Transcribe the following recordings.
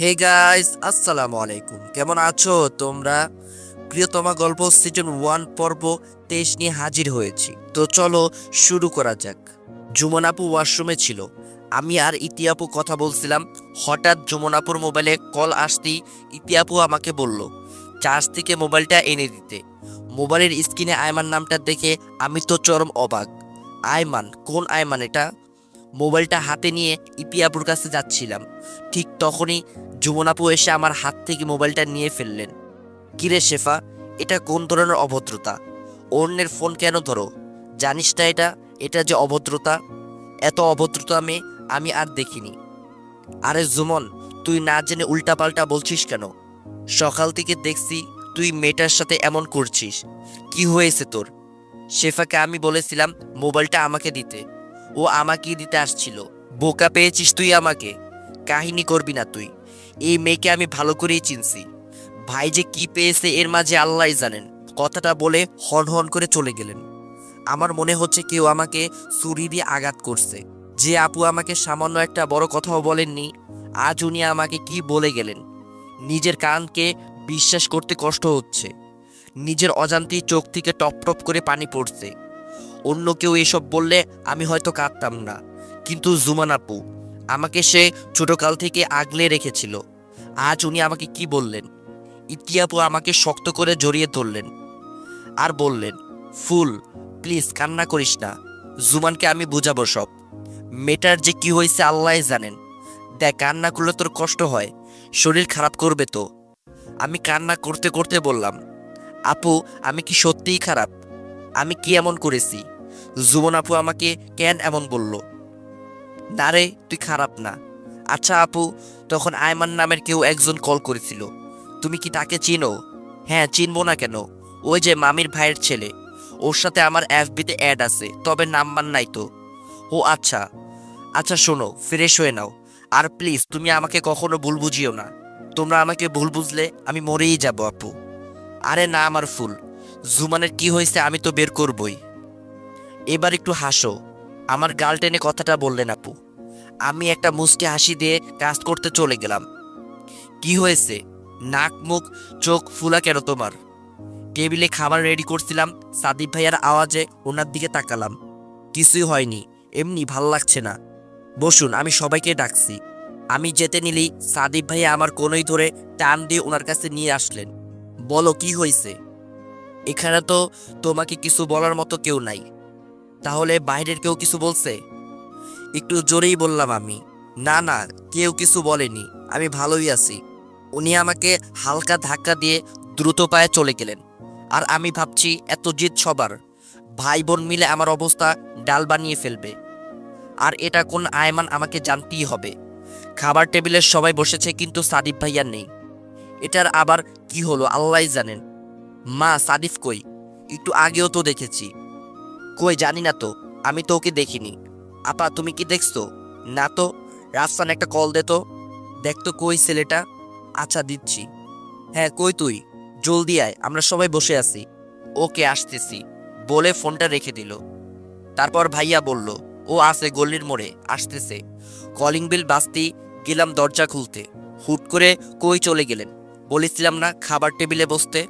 Hey guys আসসালামু আলাইকুম কেমন আছো তোমরা? প্রিয়তমা গল্প সিজন ওয়ান পর্ব তেইশ নিয়ে হাজির হয়েছি। তো চলো শুরু করা যাক। জুমন আপু ওয়াশরুমে ছিল। আমি আর ইতিয়াপু কথা বলছিলাম। হঠাৎ জুমন আপুর মোবাইলে কল আসতেই ইতিয়াপু আমাকে বলল, চার্জ থেকে মোবাইলটা এনে দিতে। মোবাইলের স্ক্রিনে আয়মান নামটা দেখে আমি তো চরম অবাক। আয়মান, কোন আয়মান এটা? মোবাইলটা হাতে নিয়ে ইপিয়াপুর কাছে যাচ্ছিলাম। ঠিক তখনই যুবনাপু এসে আমার হাত থেকে মোবাইলটা নিয়ে ফেললেন। কিরে শেফা, এটা কোন ধরনের অভদ্রতা? অন্যের ফোন কেন ধরো? জানিস না এটা? এটা যে অভদ্রতা? এত অভদ্রতা আমি আমি আর দেখিনি। আরে জুমন, তুই না জেনে উল্টাপাল্টা বলছিস কেন? সকাল থেকে দেখছি তুই মেয়েটার সাথে এমন করছিস। কি হয়েছে তোর? শেফাকে আমি বলেছিলাম মোবাইলটা আমাকে দিতে। ও আমাকেই দিতে আসছিল। বোকা পেয়েছিস তুই আমাকে। কাহিনী করবি না তুই। এই মেয়েকে আমি ভালো করেই চিনছি। ভাই যে কি পেয়েছে এর মাঝে আল্লাহ জানেন। কথাটা বলে হন হন করে চলে গেলেন। আমার মনে হচ্ছে কেউ আমাকে ছুরি দিয়ে আঘাত করছে। যে আপু আমাকে সামান্য একটা বড় কথাও বলেননি, আজ উনি আমাকে কি বলে গেলেন? নিজের কানকে বিশ্বাস করতে কষ্ট হচ্ছে। নিজের অজান্তেই চোখ থেকে টপ টপ করে পানি পড়ছে। অন্য কেউ এসব বললে আমি হয়তো কাঁদতাম না। কিন্তু জুমান আপু আমাকে সে ছোটকাল থেকে আগলে রেখেছিল। আজ উনি আমাকে কি বললেন? ইতিয়াপু আমাকে শক্ত করে জড়িয়ে ধরলেন আর বললেন, ফুল, প্লিজ কান্না করিস না। জুমানকে আমি বুঝাবো সব। মেটার যে কি হয়েছে আল্লাহ জানেন। দেখ, কান্না করলে তোর কষ্ট হয়, শরীর খারাপ করবে তো। আমি কান্না করতে করতে বললাম, আপু, আমি কি সত্যিই খারাপ? আমি কি এমন করেছি? জুমন আপু আমাকে কেন এমন বলল? না রে তুই খারাপ না। আচ্ছা আপু, তখন আয়মান নামের কেউ একজন কল করেছিল। তুমি কি তাকে চিনো? হ্যাঁ চিনবো না কেন। ওই যে মামির ভাইয়ের ছেলে। ওর সাথে আমার এফবিতে অ্যাড আছে, তবে নাম্বার নাই তো। ও আচ্ছা। আচ্ছা শোনো, ফ্রেশ হয়ে নাও। আর প্লিজ, তুমি আমাকে কখনো ভুল বুঝিও না। তোমরা আমাকে ভুল বুঝলে, আমি মরেই যাব, আপু। আরে না, আমার ফুল। জুমানের কি হয়েছে, আমি তো বের করবই। এবার একটু হাসো। আমার গাল টেনে কথাটা বললেন আপু। আমি একটা মুচকি হাসি দিয়ে কাজ করতে চলে গেলাম। কি হয়েছে? নাক, মুখ, চোখ ফুলা কেন তোমার? টেবিলে খাবার রেডি করছিলাম, সাদিব ভাইয়ার আওয়াজে ওনার দিকে তাকালাম। কিছুই হয়নি, এমনি ভালো লাগছে না। বসুন, আমি সবাইকে ডাকছি। আমি যেতে নিলেই সাদিব ভাইয়া আমার কোনোই ধরে টান দিয়ে ওনার কাছে নিয়ে আসলেন। বলো, কি হয়েছে? এখানে তো তোমাকে কিছু বলার মতো কেউ নাই। তাহলে বাইরের কেউ কিছু বলছে? একটু জোরেই বললাম আমি। না না, কেউ কিছু বলেনি। আমি ভালোই আছি। উনি আমাকে হালকা ধাক্কা দিয়ে দ্রুত পায়ে চলে গেলেন। আর আমি ভাবছি, এত জিদ সবার। ভাই বোন মিলে আমার অবস্থা ডাল বানিয়ে ফেলবে। আর এটা কোন আয়মান আমাকে জানতেই হবে। খাবার টেবিলের সবাই বসেছে, কিন্তু সাদিফ ভাইয়ার নেই। এটার আবার কি হলো আল্লাহ জানেন। মা, সাদিফ কই? একটু আগেও তো দেখেছি। কই জানি না তো, আমি তো ওকে দেখিনি। আপা, তুমি কি দেখছ? না তো রাফসান একটা কল দে তো। দেখ তো কই ছেলেটা। আচ্ছা দিচ্ছি। হ্যাঁ কই তুই? জলদি আয়, আমরা সবাই বসে আছি। ওকে, আসতেছি। বলে ফোনটা রেখে দিল। তারপর ভাইয়া বলল, ও আছে গল্লির মোড়ে, আসতেছে। কলিং বিল বাজতেই গেলাম দরজা খুলতে। হুট করে কই চলে গেলেন? বলেছিলাম না খাবার টেবিলে বসতে।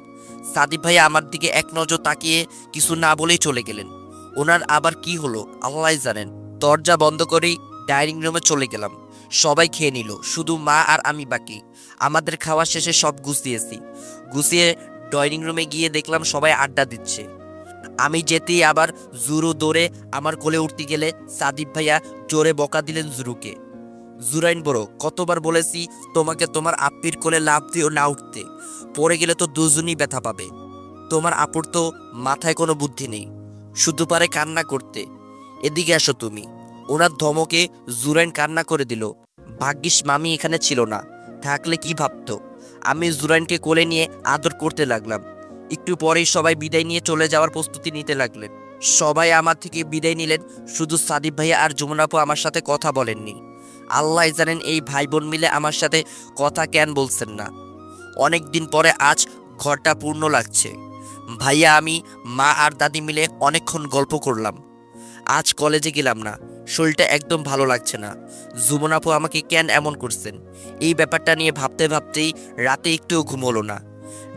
সাদিব ভাইয়া আমার দিকে এক নজর তাকিয়ে কিছু না বলেই চলে গেলেন। ওনার আবার কি হলো আল্লাহ জানেন। দরজা বন্ধ করেই ডাইনিং রুমে চলে গেলাম। সবাই খেয়ে নিল, শুধু মা আর আমি বাকি। আমাদের খাওয়া শেষে সব গুছিয়েছি। গুছিয়ে ডাইনিং রুমে গিয়ে দেখলাম সবাই আড্ডা দিচ্ছে। আমি যেতেই আবার জুরু দৌড়ে আমার কোলে উঠতে গেলে সাদিব ভাইয়া জোরে বকা দিলেন জুরুকে। জুরাইন বড়, কতবার বলেছি তোমাকে তোমার আপ্পির কোলে লাভ দিও না উঠতে। পড়ে গেলে তো দুজনই ব্যথা পাবে। তোমার আপুর তো মাথায় কোনো বুদ্ধি নেই। শুধু পারে কান্না করতে। এদিকে আসো তুমি। ওনার ধমকে জুরাইন কান্না করে দিল। ভাগ্যিস মামি এখানে ছিল না। থাকলে কি ভাবতো? আমি জুরাইনকে কোলে নিয়ে আদর করতে লাগলাম। একটু পরেই সবাই বিদায় নিয়ে চলে যাওয়ার প্রস্তুতি নিতে লাগলেন। সবাই আমার থেকে বিদায় নিলেন। শুধু সাদিব ভাইয়া আর যমুনাপু আমার সাথে কথা বলেননি। আল্লাহ জানেন এই ভাই বোন মিলে আমার সাথে কথা কেন বলছেন না। অনেক দিন পরে আজ ঘরটা পূর্ণ লাগছে। ভাইয়া, আমি মা আর দাদি মিলে অনেকক্ষণ গল্প করলাম। আজ কলেজে গেলাম না, শরীরটা একদম ভালো লাগছে না। জুমন আপু আমাকে কেন এমন করছেন? এই ব্যাপারটা নিয়ে ভাবতে ভাবতেই রাতে একটুও ঘুম হলো না।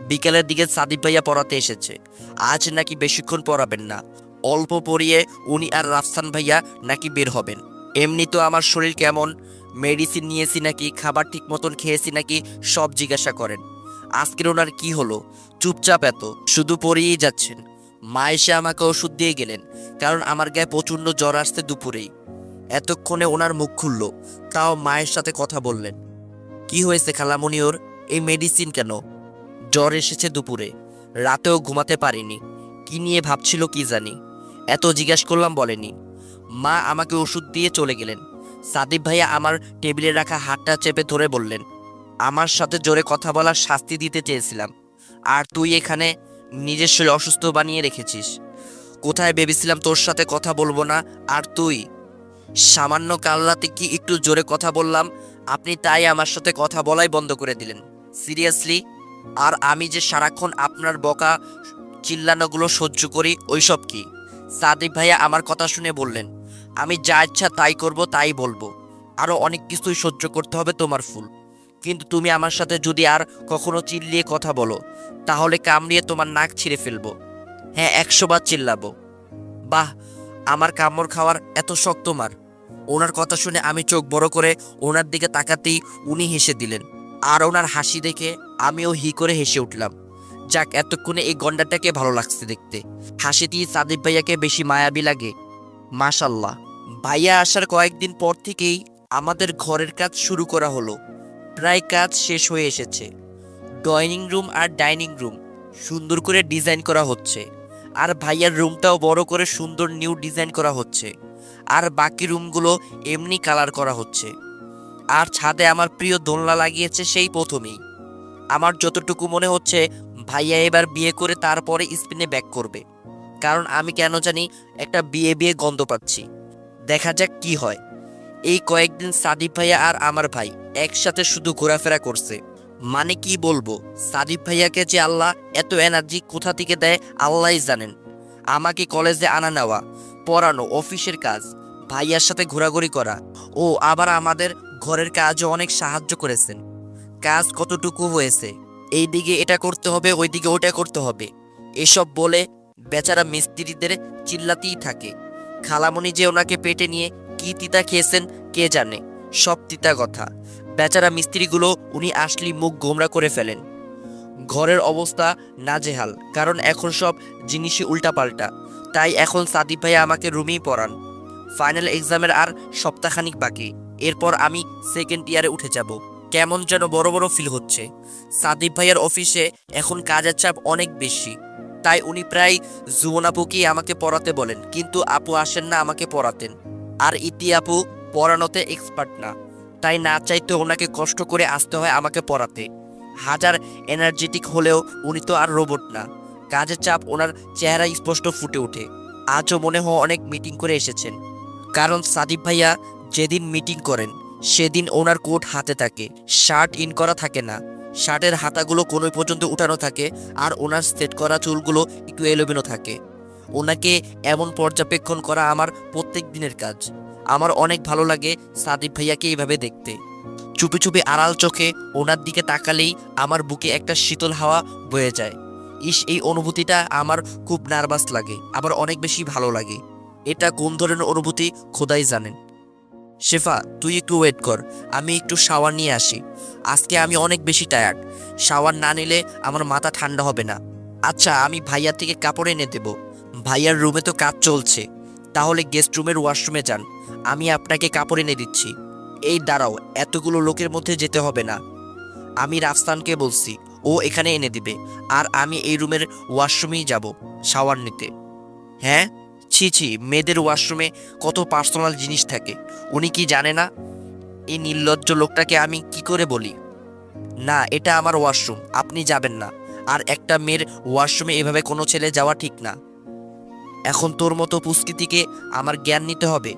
বিকেলের দিকে সাদিক ভাইয়া পড়াতে এসেছে। আজ নাকি বেশিক্ষণ পড়াবেন না। অল্প পড়িয়ে উনি আর রাফসান ভাইয়া নাকি বের হবেন। এমনি তো আমার শরীর কেমন? মেডিসিন নিয়েছি নাকি, খাবার ঠিক মতন খেয়েছি নাকি, সব জিজ্ঞাসা করেন। আজকের ওনার কি হলো? চুপচাপ এত, শুধু পড়িয়েই যাচ্ছেন। মা এসে আমাকে ওষুধ দিয়ে গেলেন, কারণ আমার গায়ে প্রচণ্ড জ্বর আসছে দুপুরেই। এতক্ষণে ওনার মুখ খুলল, তাও মায়ের সাথে কথা বললেন। কি হয়েছে খালামণি ওর? এই মেডিসিন কেন? জ্বর এসেছে দুপুরে, রাতেও ঘুমাতে পারিনি। কি নিয়ে ভাবছিল কি জানি। এত জিজ্ঞেস করলাম বলেনি। মা আমাকে ওষুধ দিয়ে চলে গেলেন। সাদিব ভাইয়া আমার টেবিলে রাখা হাতটা চেপে ধরে বললেন, আমার সাথে জোরে কথা বলার শাস্তি দিতে চেয়েছিলাম। আর তুই এখানে নিজের শরীর অসুস্থ বানিয়ে রেখেছিস। কোথায় ভেবেছিলাম তোর সাথে কথা বলব না? আর তুই? সামান্য কাল রাতে কি একটু জোরে কথা বললাম? আপনি তাই আমার সাথে কথা বলাই বন্ধ করে দিলেন। সিরিয়াসলি? আর আমি যে সারাক্ষণ আপনার বকা চিল্লানোগুলো সহ্য করি, ওইসব কি? সাদিক ভাইয়া আমার কথা শুনে বললেন, আমি যা ইচ্ছা তাই করব, তাই বলব। আরও অনেক কিছুই সহ্য করতে হবে তোমার ফুল। কিন্তু তুমি আমার সাথে যদি আর কখনো চিল্লিয়ে কথা বলো, তাহলে কামড়িয়ে তোমার নাক ছিঁড়ে ফেলব। হ্যাঁ একশো বার চিল্লাবো। বাহ, আমার কামড় খাওয়ার এত শখ তোমার। ওনার কথা শুনে আমি চোখ বড় করে ওনার দিকে তাকাতেই উনি হেসে দিলেন। আর ওনার হাসি দেখে আমিও হি করে হেসে উঠলাম। যাক, এতক্ষণে এই গন্ডাটাকে ভালো লাগছে দেখতে। হাসিতেই সাদিব ভাইয়াকে বেশি মায়াবী লাগে। মাশাল্লাহ। ভাইয়া আসার কয়েকদিন পর থেকেই আমাদের ঘরের কাজ শুরু করা হলো। প্রায় কাজ শেষ হয়ে এসেছে। ডাইনিং রুম আর ডাইনিং রুম সুন্দর করে ডিজাইন করা হচ্ছে। আর ভাইয়ার রুমটাও বড় করে সুন্দর নিউ ডিজাইন করা হচ্ছে। আর বাকি রুমগুলো এমনি কালার করা হচ্ছে। আর ছাদে আমার প্রিয় দোলনা লাগিয়েছে সেই প্রথমেই। আমার যতটুকু মনে হচ্ছে, ভাইয়া এবার বিয়ে করে তারপরে স্পিনে ব্যাক করবে। কারণ আমি কেন জানি একটা বিয়ে বিয়ে গন্ধ পাচ্ছি। দেখা যাক কি হয়। এই কয়েকদিন সাদিব ভাইয়া আর আমার ভাই একসাথে শুধু ঘোরাফেরা করছে। মানে কি বলব সাদিব ভাইয়াকে যে আল্লাহ এত এনার্জি কোথা থেকে দেয় আল্লাহই জানেন। আমাকে কলেজে আনা নেওয়া, পড়ানো, অফিসের কাজ, ভাইয়ার সাথে ঘোরাঘুরি করা, ও আবার আমাদের ঘরের কাজও অনেক সাহায্য করেছেন। কাজ কতটুকু হয়েছে এই দিকে এটা করতে হবে ওই দিকে ওটা করতে হবে। এসব বলে বেচারা মিস্ত্রিদের চিল্লাতেই থাকে। খালামণি যে ওনাকে পেটে নিয়ে কি তিতা খেয়েছেন কে জানে? সব তিতা কথা। বেচারা মিস্ত্রিগুলো উনি আসলি মুখ গোমরা করে ফেলেন। ঘরের অবস্থা নাজেহাল, কারণ এখন সব জিনিসই উল্টাপাল্টা। তাই এখন সাদিব ভাইয়া আমাকে রুমেই পড়ান। ফাইনাল এক্সামের আর সপ্তাহখানিক বাকি। এরপর আমি সেকেন্ড ইয়ারে উঠে যাব। কেমন যেন বড় বড় ফিল হচ্ছে। সাদিব ভাইয়ার অফিসে এখন কাজের চাপ অনেক বেশি। তাই উনি প্রায় জুমন আপুকেই আমাকে পড়াতে বলেন, কিন্তু আপু আসেন না আমাকে পড়াতেন। আর ইতি আপু পড়ানোতে এক্সপার্ট না। তাই না চাইতে ওনাকে কষ্ট করে আসতে হয় আমাকে পড়াতে। হাজার এনার্জেটিক হলেও উনি তো আর রোবট না। কাজের চাপ ওনার চেহারা স্পষ্ট ফুটে ওঠে। আজও মনে হয় অনেক মিটিং করে এসেছেন। কারণ সাদিব ভাইয়া যেদিন মিটিং করেন, সেদিন ওনার কোট হাতে থাকে। শার্ট ইন করা থাকে না। শার্টের হাতাগুলো কোনোই পর্যন্ত উঠানো থাকে আর ওনার সেট করা চুলগুলো একটু এলোমেলো থাকে। ওনাকে এমন পর্যবেক্ষণ করা আমার প্রত্যেক দিনের কাজ। আমার অনেক ভালো লাগে সাদিব ভাইয়াকে এইভাবে দেখতে। চুপি চুপি আড়াল চোখে ওনার দিকে তাকালেই আমার বুকে একটা শীতল হাওয়া বয়ে যায়। ইস, এই অনুভূতিটা আমার খুব নার্ভাস লাগে, আবার অনেক বেশি ভালো লাগে। এটা কোন ধরনের অনুভূতি খোদাই জানেন শেফা, তুই একটু ওয়েট কর, আমি একটু শাওয়ার নিয়ে আসি। আজকে আমি অনেক বেশি টায়ার্ড। শাওয়ার না নিলে আমার মাথা ঠান্ডা হবে না। আচ্ছা আমি ভাইয়া থেকে কাপড় এনে দেব। ভাইয়ার রুমে তো কাজ চলছে। তাহলে গেস্ট রুমের ওয়াশরুমে যান। আমি আপনাকে কাপড় এনে দিচ্ছি। এই দাঁড়াও, এতগুলো লোকের মধ্যে যেতে হবে না। আমি রাফসানকে বলছি, ও এখানে এনে দিবে। আর আমি এই রুমের ওয়াশরুমেই যাব শাওয়ার নিতে। হ্যাঁ? ছি ছি, মেয়েদের ওয়াশরুমে কত পার্সোনাল জিনিস থাকে। উনি কি জানে না? এই নির্লজ্জ লোকটাকে আমি কি করে বলি? না, এটা আমার ওয়াশরুম আপনি যাবেন না। আর একটা মেয়ের ওয়াশরুমে এভাবে কোনো ছেলে যাওয়া ঠিক না। এখন তোর মতো পুস্কিতিকে আমার জ্ঞান নিতে হবে।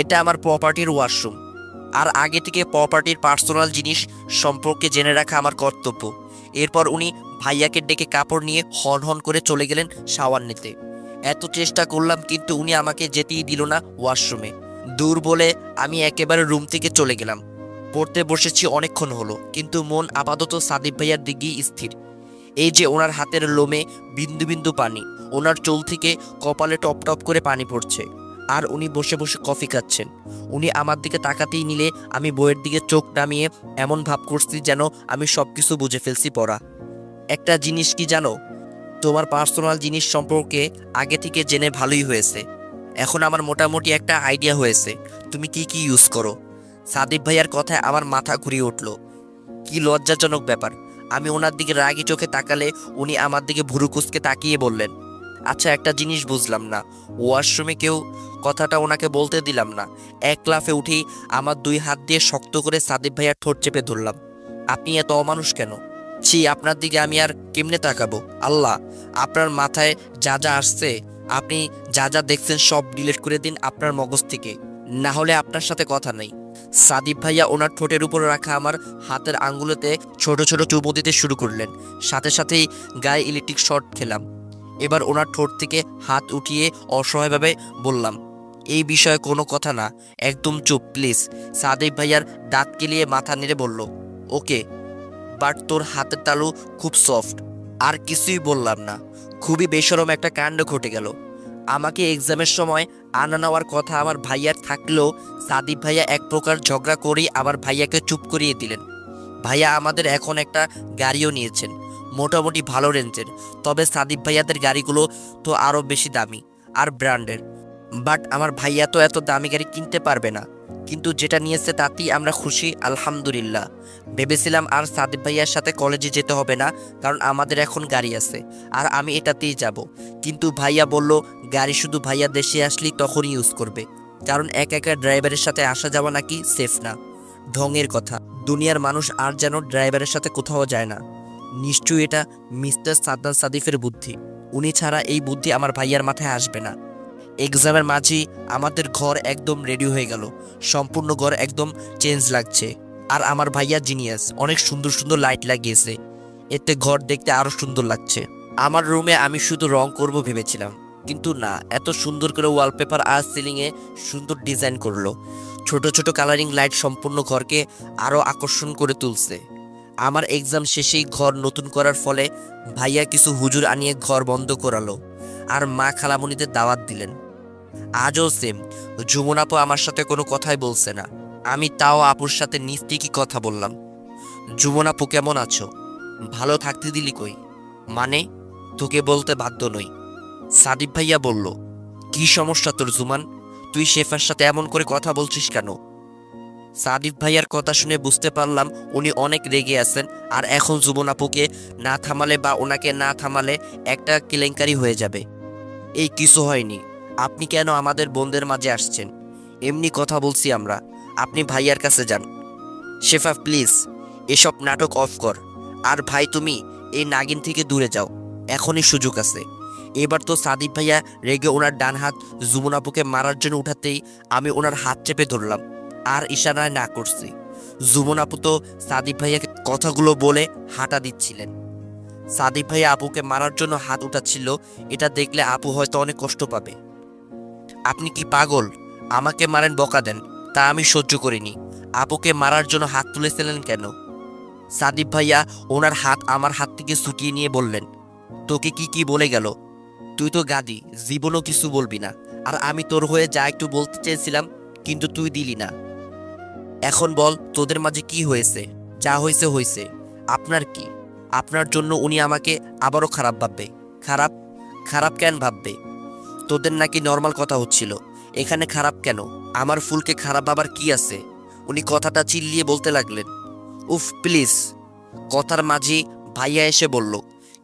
এটা আমার প্রপার্টির ওয়াশরুম আর আগে থেকে প্রপার্টির পার্সোনাল জিনিস সম্পর্কে জেনে রাখা আমার কর্তব্য। এরপর উনি ভাইয়াকে ডেকে কাপড় নিয়ে হন হন করে চলে গেলেন শাওয়ার নিতে। এত চেষ্টা করলাম, কিন্তু উনি আমাকে যেতেই দিল না ওয়াশরুমে দূর বলে আমি একেবারে রুম থেকে চলে গেলাম। পড়তে বসেছি অনেকক্ষণ হলো, কিন্তু মন আপাতত সাদিব ভাইয়ার দিকেই স্থির। এই যে ওনার হাতের লোমে বিন্দু বিন্দু পানি, ওনার চুল থেকে কপালে টপ টপ করে পানি পড়ছে। আর উনি বসে বসে কফি খাচ্ছেন। উনি আমার দিকে তাকাতেই নিলে আমি বইয়ের দিকে চোখ নামিয়ে এমন ভাব করছি যেন আমি সব কিছু বুঝে ফেলছি পড়া। একটা জিনিস কি জানো? তোমার পার্সোনাল জিনিস সম্পর্কে আগে থেকে জেনে ভালোই হয়েছে। এখন আমার মোটামুটি একটা আইডিয়া হয়েছে। তুমি কি কি ইউজ করো? সাদিব ভাইয়ার কথায় আমার মাথা ঘুরিয়ে উঠল। কি লজ্জাজনক ব্যাপার। আমি ওনার দিকে রাগি চোখে তাকালে উনি আমার দিকে ভুরু কুচকে তাকিয়ে বললেন আচ্ছা একটা জিনিস বুঝলাম না। ওয়াশরুমে কেউ কথাটা ওনাকে বলতে দিলাম না। এক লাফে উঠি আমার দুই হাত দিয়ে শক্ত করে সাদিব ভাইয়ার ঠোঁট চেপে ধরলাম। আপনি এত অমানুষ কেন? ছি, আপনার দিকে আমি আর কেমনে তাকাবো? আল্লাহ, আপনার মাথায় যা যা আসছে, আপনি যা যা দেখছেন সব ডিলিট করে দিন আপনার মগজ থেকে। না হলে আপনার সাথে কথা নেই। সাদিব ভাইয়া ওনার ঠোঁটের উপর রাখা আমার হাতের আঙ্গুলেতে ছোট ছোট চুমু দিতে শুরু করলেন। সাথে সাথেই গায়ে ইলেকট্রিক শর্ট খেলাম। এবার ওনার ঠোঁট থেকে হাত উঠিয়ে অসহায়ভাবে বললাম, এই বিষয়ে কোনো কথা না, একদম চুপ, প্লিজ। সাদিব ভাইয়ার দাঁত কেলিয়ে মাথা নেড়ে বলল, ওকে, বাট তোর হাতের তালু খুব সফট, আর কিছুই বললাম না। খুবই বেসরম একটা কাণ্ড ঘটে গেল। আমাকে এক্সামের সময় আনা নেওয়ার কথা আমার ভাইয়ার থাকলেও সাদিব ভাইয়া এক প্রকার ঝগড়া করেই আমার ভাইয়াকে চুপ করিয়ে দিলেন। ভাইয়া আমাদের এখন একটা গাড়িও নিয়েছেন, মোটামুটি ভালো রেঞ্জের, তবে সাদিব ভাইয়াদের গাড়িগুলো তো আরও বেশি দামি আর ব্র্যান্ডের। বাট আমার ভাইয়া তো এত দামি গাড়ি কিনতে পারবে না। কিন্তু যেটা নিয়েছে তাতেই আমরা খুশি, আলহামদুলিল্লাহ। ভেবেছিলাম আর সাদিব ভাইয়ার সাথে কলেজে যেতে হবে না, কারণ আমাদের এখন গাড়ি আছে, আর আমি এটাতেই যাব। কিন্তু ভাইয়া বলল, গাড়ি শুধু ভাইয়া দেশে আসলেই তখনই ইউজ করবে, কারণ এক একা ড্রাইভারের সাথে আসা যাওয়া নাকি সেফ না। ঢঙের কথা, দুনিয়ার মানুষ আর যেন ড্রাইভারের সাথে কোথাও যায় না। নিশ্চয়ই এটা মিস্টার সাদ্দান সাদিফের বুদ্ধি। উনি ছাড়া এই বুদ্ধি আমার ভাইয়ার মাথায় আসবে না। এক্সামের মাঝেই আমাদের ঘর একদম রেডি হয়ে গেল। সম্পূর্ণ ঘর একদম চেঞ্জ লাগছে। আর আমার ভাইয়া জিনিয়াস অনেক সুন্দর সুন্দর লাইট লাগিয়েছে। এতে ঘর দেখতে আরও সুন্দর লাগছে। আমার রুমে আমি শুধু রং করব ভেবেছিলাম। কিন্তু না, এত সুন্দর করে ওয়ালপেপার আর সিলিংয়ে সুন্দর ডিজাইন করল। ছোট ছোট কালারিং লাইট সম্পূর্ণ ঘরকে আরও আকর্ষণ করে তুলছে। আমার এক্সাম শেষেই ঘর নতুন করার ফলে ভাইয়া কিছু হুজুর আনিয়ে ঘর বন্ধ করালো। আর মা খালামণিদের দাওয়াত দিলেন। আজও সেম যমুন আপু আমার সাথে কোনো কথাই বলছে না। আমি তাও আপুর সাথে নিস্তিকই কথা বললাম। যমুন আপু কেমন আছো? ভালো থাকতে দিলি কই? মানে তোকে বলতে বাধ্য নই। সাদিব ভাইয়া বলল, কি সমস্যা তোর জুমান? তুই শেফার সাথে এমন করে কথা বলছিস কেন? সাদিব ভাইয়ার কথা শুনে বুঝতে পারলাম উনি অনেক রেগে আছেন আর এখন যুবন আপুকে না থামালে বা ওনাকে না থামালে একটা কেলেঙ্কারি হয়ে যাবে। এই কিছু হয়নি। আপনি কেন আমাদের বোনদের মাঝে আসছেন? এমনি কথা বলছি আমরা। আপনি ভাইয়ার কাছে যান। শেফা, প্লিজ, এসব নাটক অফ কর। আর ভাই, তুমি এই নাগিন থেকে দূরে যাও। এখনই সুযোগ আছে। এবার তো সাদিব ভাইয়া রেগে ওনার ডান হাত জুমন আপুকে মারার জন্য উঠাতেই আমি ওনার হাত চেপে ধরলাম। আর ইশারায় না করছি। জুমন আপু তো সাদিব ভাইয়াকে কথাগুলো বলে হাঁটা দিচ্ছিলেন। সাদিব ভাইয়া আপুকে মারার জন্য হাত উঠাচ্ছিল, এটা দেখলে আপু হয়তো অনেক কষ্ট পাবে। আপনি কি পাগল? আমাকে মারেন, বকা দেন। তা আমি সহ্য করিনি। আপুকে মারার জন্য হাত তুলেছিলেন কেন? সাদিব ভাইয়া ওনার হাত আমার হাত থেকে ছুটিয়ে নিয়ে বললেন, তোকে কি কি বলে গেল? তুই তো গাদি, জীবনও কিছু বলবি না। আর আমি তোর হয়ে যা একটু বলতে চেয়েছিলাম, কিন্তু তুই দিলি না। এখন বল, তোদের মাঝে কি হয়েছে? যা হয়েছে হয়েছে। আপনার কি? আপনার জন্য উনি আমাকে আবারও খারাপ ভাববে। খারাপ? খারাপ কেন ভাববে? তোদের নাকি নর্মাল কথা হচ্ছিল। এখানে খারাপ কেন? আমার ফুলকে খারাপ ভাবার কি আছে? উনি কথাটা চিল্লিয়ে বলতে লাগলেন। উফ প্লিজ কথার মাঝে ভাইয়া এসে বলল,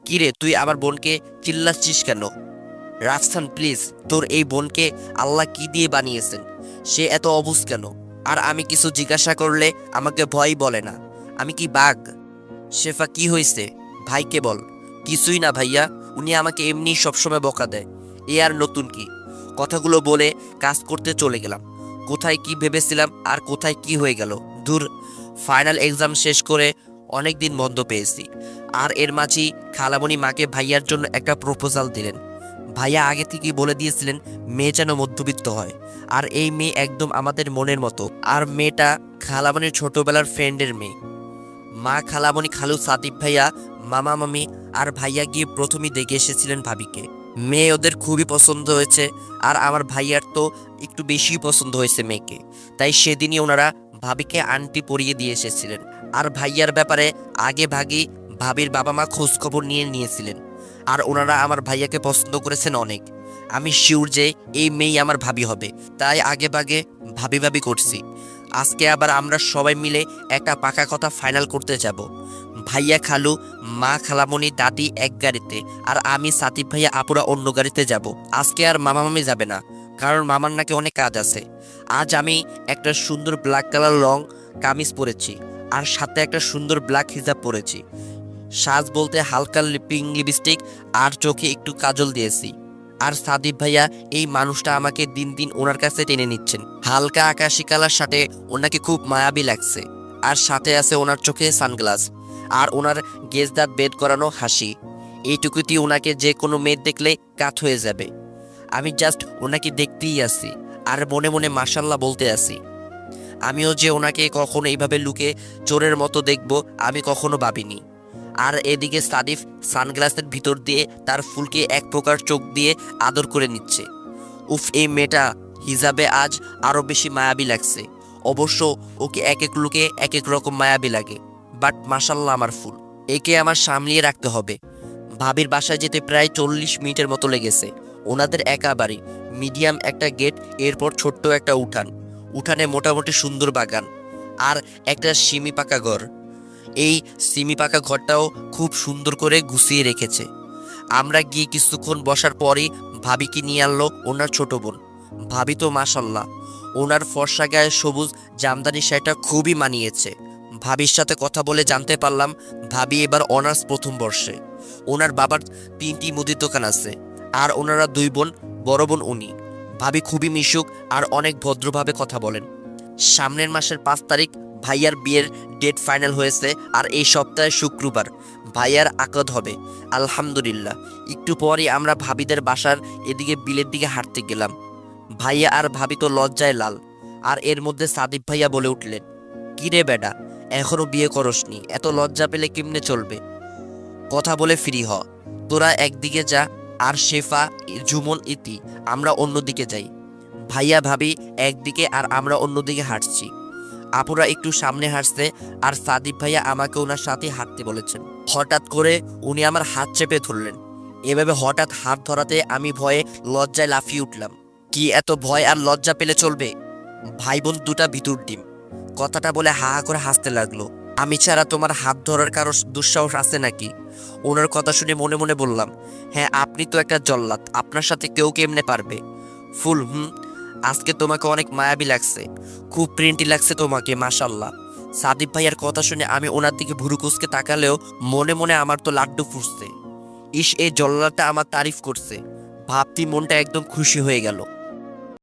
কিরে, তুই আমার বোনকে চিল্লাচ্ছিস কেন? রাফসান প্লিজ তোর এই বোনকে আল্লাহ কি দিয়ে বানিয়েছেন? সে এত অবুজ কেন? আর আমি কিছু জিজ্ঞাসা করলে আমাকে ভয় বলে না। আমি কি বাঘ? শেফা, কি হয়েছে ভাইকে বল। কিছুই না ভাইয়া, উনি আমাকে এমনি সবসময় বকা দেয়। এ আর নতুন কি? কথাগুলো বলে কাজ করতে চলে গেলাম। কোথায় কি ভেবেছিলাম আর কোথায় কি হয়ে গেল? দূর ফাইনাল এক্সাম শেষ করে অনেক দিন বন্ধ পেয়েছি। আর এর মাঝেই খালামণি মাকে ভাইয়ার জন্য একটা প্রপোজাল দিলেন। ভাইয়া আগে থেকেই বলে দিয়েছিলেন, মেয়ে যেন মধ্যবিত্ত হয়। আর এই মেয়ে একদম আমাদের মনের মতো। আর মেয়েটা খালামণির ছোটবেলার ফ্রেন্ডের মেয়ে। মা খালামণি খালু সাদিব ভাইয়া, মামা মামি আর ভাইয়া গিয়ে প্রথমেই দেখে এসেছিলেন ভাবিকে। মেয়ে ওদের খুবই পছন্দ হয়েছে, আর আমার ভাইয়ার তো একটু বেশি পছন্দ হয়েছে মেয়েকে। তাই সেদিনই ওনারা ভাবিকে আন্টি পরিয়ে দিয়ে এসেছিলেন। আর ভাইয়ার ব্যাপারে আগে ভাগেই ভাবির বাবা মা খোঁজখবর নিয়ে নিয়েছিলেন। আর ওনারা আমার ভাইয়াকে পছন্দ করেছেন অনেক। আমি শিওর যে এই মেয়েই আমার ভাবি হবে। তাই আগে ভাগে ভাবি ভাবি করছি। আজকে আবার আমরা সবাই মিলে একটা পাকা কথা ফাইনাল করতে যাব। ভাইয়া খালু, মা খালামণি, দাদি এক গাড়িতে, আর আমি সাতিফ ভাইয়া আপুরা অন্য গাড়িতে যাব। আজকে আর মামা মামি যাবে না, কারণ মামার নাকি অনেক কাজ আছে। আজ আমি একটা সুন্দর ব্ল্যাক কালার লং কামিজ পরেছি, আর সাথে একটা সুন্দর ব্ল্যাক হিজাব পরেছি। সাজ বলতে হালকা লিপিং লিপস্টিক, আর চোখে একটু কাজল দিয়েছি। আর সাদিব ভাইয়া এই মানুষটা আমাকে দিন দিন ওনার কাছে টেনে নিচ্ছেন। হালকা আকাশি কালার, সাথে ওনাকে খুব মায়াবী লাগছে। আর সাথে আছে ওনার চোখে সানগ্লাস। আর ওনার গেজদার বেদ করানো হাসি। এইটুকুতি ওনাকে যে কোনো মেয়ে দেখলে কাত হয়ে যাবে। আমি জাস্ট ওনাকে দেখতেই আসি আর মনে মনে মাসাল্লাহ বলতে আসি আমিও যে ওনাকে কখনো এইভাবে লুকে চোরের মতো দেখব, আমি কখনো ভাবিনি। আর এদিকে সাদিফ সানগ্লাসের ভিতর দিয়ে তার ফুলকে এক প্রকার চোখ দিয়ে আদর করে নিচ্ছে। উফ, এই মেয়েটা হিসাবে আজ আরও বেশি মায়াবী লাগছে। অবশ্য ওকে এক এক লুকে এক এক রকম মায়াবী লাগে। বাট মাসাল্লাহ আমার ফুল। একে আমার সামলিয়ে রাখতে হবে। ভাবির বাসায় যেতে প্রায় চল্লিশ মিনিটের মতো লেগেছে। ওনাদের একা বাড়ি, মিডিয়াম একটা গেট, এরপর ছোট্ট একটা উঠান। উঠানে মোটামুটি সুন্দর বাগান। আর একটা সিমি পাকা ঘর। এই সিমি পাকা ঘরটাও খুব সুন্দর করে গুছিয়ে রেখেছে। আমরা গিয়ে কিছুক্ষণ বসার পরই ভাবিকে নিয়ে আনলো ওনার ছোট বোন। ভাবি তো মাসাল্লাহ ওনার ফর্সা গায়ে সবুজ জামদানি শাড়িটা খুবই মানিয়েছে। ভাবির সাথে কথা বলে জানতে পারলাম ভাবি এবার অনার্স প্রথম বর্ষে। ওনার বাবার তিনটি মুদির দোকান আছে, আর ওনারা দুই বোন, বড় বোন উনি। ভাবি খুবই মিশুক আর অনেক ভদ্রভাবে কথা বলেন। সামনের মাসের পাঁচ তারিখ ভাইয়ার বিয়ের ডেট ফাইনাল হয়েছে আর এই সপ্তাহে শুক্রবার। ভাইয়ার আকদ হবে, আলহামদুলিল্লাহ। একটু পরই আমরা ভাবিদের বাসার এদিকে বিলের দিকে হাঁটতে গেলাম। ভাইয়া আর ভাবি তো লজ্জায় লাল, আর এর মধ্যে সাদিব ভাইয়া বলে উঠলেন কি রে বেডা এখনও বিয়ে করসনি এত লজ্জা পেলে কেমনে চলবে? কথা বলে ফ্রি হ। তোরা একদিকে যা, আর শেফা জুমন ইতি, আমরা অন্যদিকে যাই। ভাইয়া ভাবি, একদিকে আর আমরা অন্যদিকে হাঁটছি। আপুরা একটু সামনে হাঁটছে, আর সাদিব ভাইয়া আমাকে ওনার সাথে হাঁটতে বলেছেন। হঠাৎ করে উনি আমার হাত চেপে ধরলেন। এভাবে হঠাৎ হাত ধরাতে আমি ভয়ে লজ্জায় লাফিয়ে উঠলাম। কি এত ভয় আর লজ্জা পেলে চলবে? ভাই বোন দুটা ভিতর ডিম। কথাটা বলে হা করে হাসতে লাগল। আমি ছাড়া তোমার হাত ধরার কারও দুঃসাহস আছে নাকি? ওনার কথা শুনে মনে মনে বললাম হ্যাঁ আপনি তো একটা জল্লাদ, আপনার সাথে কেউ কেমনে পারবে? ফুল, হুম, আজকে তোমাকে অনেক মায়াবী লাগছে, খুব প্রিন্টি লাগছে তোমাকে মাশাল্লাহ সাদিব ভাইয়ার কথা শুনে আমি ওনার দিকে ভুরু কুচকে তাকালেও মনে মনে আমার তো লাড্ডু ফুটছে ইস, এই জল্লাটা আমার তারিফ করছে। ভাবতি মনটা একদম খুশি হয়ে গেল।